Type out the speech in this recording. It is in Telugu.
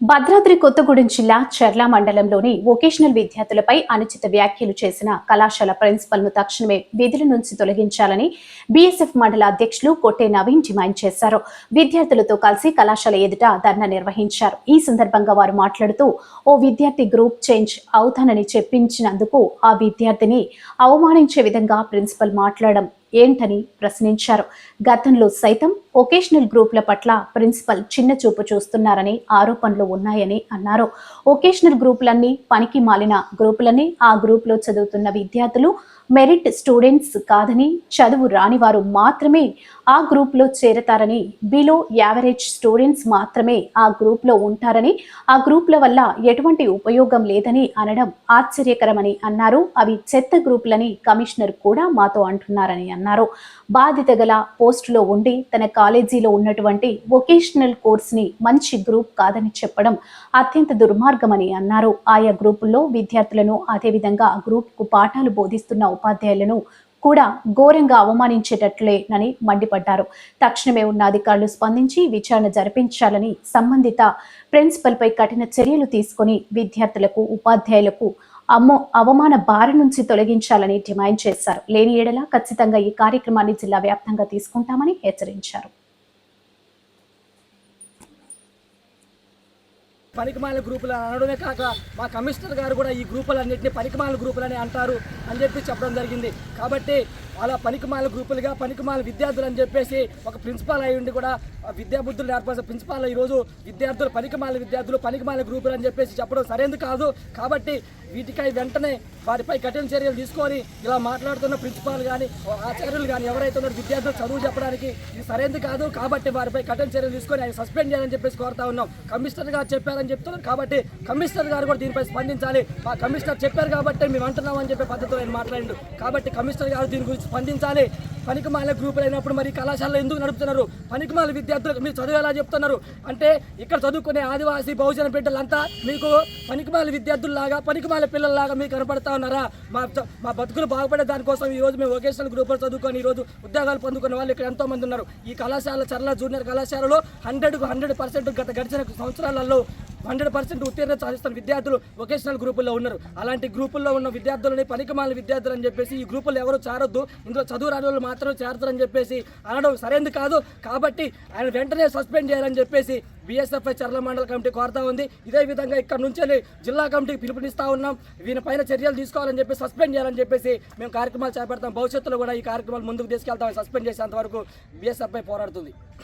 భద్రాద్రి కొత్తగూడెం జిల్లా చర్ల మండలంలోని వొకేషనల్ విద్యార్థులపై అనుచిత వ్యాఖ్యలు చేసిన కళాశాల ప్రిన్సిపల్ను తక్షణమే విధుల నుంచి తొలగించాలని బీఎస్ఎఫ్ మండల అధ్యక్షులు కొట్టే నవీన్ డిమాండ్ చేశారు. విద్యార్థులతో కలిసి కళాశాల ఎదుట ధర్నా నిర్వహించారు. ఈ సందర్భంగా వారు మాట్లాడుతూ ఓ విద్యార్థి గ్రూప్ చేంజ్ అవుతానని చెప్పించినందుకు ఆ విద్యార్థిని అవమానించే విధంగా ప్రిన్సిపల్ మాట్లాడడం ఏంటని ప్రశ్నించారు. గతంలో సైతం ఒకేషనల్ గ్రూపుల పట్ల ప్రిన్సిపల్ చిన్న చూపు చూస్తున్నారని ఆరోపణలు ఉన్నాయని అన్నారు. ఒకేషనల్ గ్రూపులన్నీ పనికి మాలిన గ్రూపులని. ఆ గ్రూపులో చదువుతున్న విద్యార్థులు మెరిట్ స్టూడెంట్స్ కాదని చదువు రాని వారు మాత్రమే ఆ గ్రూప్లో చేరతారని బిలో యావరేజ్ స్టూడెంట్స్ మాత్రమే ఆ గ్రూప్లో ఉంటారని ఆ గ్రూప్ల వల్ల ఎటువంటి ఉపయోగం లేదని అనడం ఆశ్చర్యకరమని అన్నారు. అవి చెత్త గ్రూపులని కమిషనర్ కూడా మాతో అంటున్నారని అన్నారు. బాధిత గల పోస్టులో ఉండి తన కాలేజీలో ఉన్నటువంటి వొకేషనల్ కోర్స్ని మంచి గ్రూప్ కాదని చెప్పడం అత్యంత దుర్మార్గమని అన్నారు. ఆయా గ్రూపుల్లో విద్యార్థులను అదేవిధంగా గ్రూప్కు పాఠాలు బోధిస్తున్న ఉపాధ్యాయులను కూడా ఘోరంగా అవమానించేటట్లేనని మండిపడ్డారు. తక్షణమే ఉన్న అధికారులు స్పందించి విచారణ జరిపించాలని సంబంధిత ప్రిన్సిపల్పై కఠిన చర్యలు తీసుకొని విద్యార్థులకు ఉపాధ్యాయులకు అమ్మో అవమాన బారి నుంచి తొలగించాలని డిమాండ్ చేశారు. లేని ఏడలా ఖచ్చితంగా ఈ కార్యక్రమాన్ని జిల్లా వ్యాప్తంగా తీసుకుంటామని హెచ్చరించారు. పనికిమాల గ్రూపులు అనడమే కాక మా కమిషనర్ గారు కూడా ఈ గ్రూపులన్నింటినీ పనికిమాల గ్రూపులని అంటారు అని చెప్పి చెప్పడం జరిగింది. కాబట్టి అలా పనికిమాల గ్రూపులుగా పనికిమాల విద్యార్థులు అని చెప్పేసి ఒక ప్రిన్సిపాల్ అయి ఉండి కూడా విద్యాబుద్ధులు నేర్పాల్సిన ప్రిన్సిపాల్ ఈరోజు విద్యార్థులు పనికిమాల విద్యార్థులు పనికిమాల గ్రూపులు అని చెప్పేసి చెప్పడం సరైనది కాదు. కాబట్టి వీటికై వెంటనే వారిపై కఠిన చర్యలు తీసుకొని ఇలా మాట్లాడుతున్న ప్రిన్సిపాల్ కానీ ఆచార్యులు కానీ ఎవరైతే ఉన్నారో విద్యార్థులు చదువు చెప్పడానికి ఇది సరైనది కాదు. కాబట్టి వారిపై కఠిన చర్యలు తీసుకొని ఆయన సస్పెండ్ చేయాలని చెప్పేసి కోరుతా ఉన్నాం. కమిషనర్ గారు చెప్పారని చెప్తున్నారు కాబట్టి కమిషనర్ గారు కూడా దీనిపై స్పందించాలి. మా కమిషనర్ చెప్పారు కాబట్టి మేము అంటున్నాం అని చెప్పే పద్ధతిలో ఆయన మాట్లాడిండు. కాబట్టి కమిషనర్ గారు దీని గురించి స్పందించాలి. పనికిమాల గ్రూపులు అయినప్పుడు మరి కళాశాలలో ఎందుకు నడుపుతున్నారు? పనికిమాల విద్యార్థులకు మీరు చదువు ఎలా చెప్తున్నారు? అంటే ఇక్కడ చదువుకునే ఆదివాసీ బహుజన బిడ్డలంతా మీకు పనికిమాల విద్యార్థుల్లాగా పనికిమాల పిల్లల్లాగా మీకు కనపడతా ఉన్నారా? మా మా బతుకులు బాగుపడే దానికోసం ఈ రోజు మేము వొకేషనల్ గ్రూపులు చదువుకొని ఈ రోజు ఉద్యోగాలు పొందుకున్న వాళ్ళు ఇక్కడ ఎంతోమంది ఉన్నారు. ఈ కళాశాల చర్ల జూనియర్ కళాశాలలో హండ్రెడ్కు హండ్రెడ్ పర్సెంట్ గత గడిచిన సంవత్సరాలలో హండ్రెడ్ పర్సెంట్ ఉత్తీర్ణ సాధిస్తున్న విద్యార్థులు వొకేషనల్ గ్రూపుల్లో ఉన్నారు. అలాంటి గ్రూపుల్లో ఉన్న విద్యార్థులని పనికిమాల విద్యార్థులు అని చెప్పేసి ఈ గ్రూపుల్లో ఎవరు చేరొద్దు. ఇందులో చదువు రాని వాళ్ళు మాత్రమే చేరతారని చెప్పేసి అనడం సరైనది కాదు. కాబట్టి ఆయన వెంటనే సస్పెండ్ చేయాలని చెప్పేసి బీఎస్ఎఫ్ఐ చర్ల మండల కమిటీ కోరుతా ఉంది. ఇదే విధంగా ఇక్కడ నుంచి జిల్లా కమిటీకి పిలుపునిస్తా ఉన్నాం. వీనిపైన చర్యలు తీసుకోవాలని చెప్పి సస్పెండ్ చేయాలని చెప్పేసి మేము కార్యక్రమాలు చేపడతాం. భవిష్యత్తులో కూడా ఈ కార్యక్రమాలు ముందుకు తీసుకెళ్తాం సస్పెండ్ చేసేంత వరకు బీఎస్ఎఫ్ఐ పోరాడుతుంది.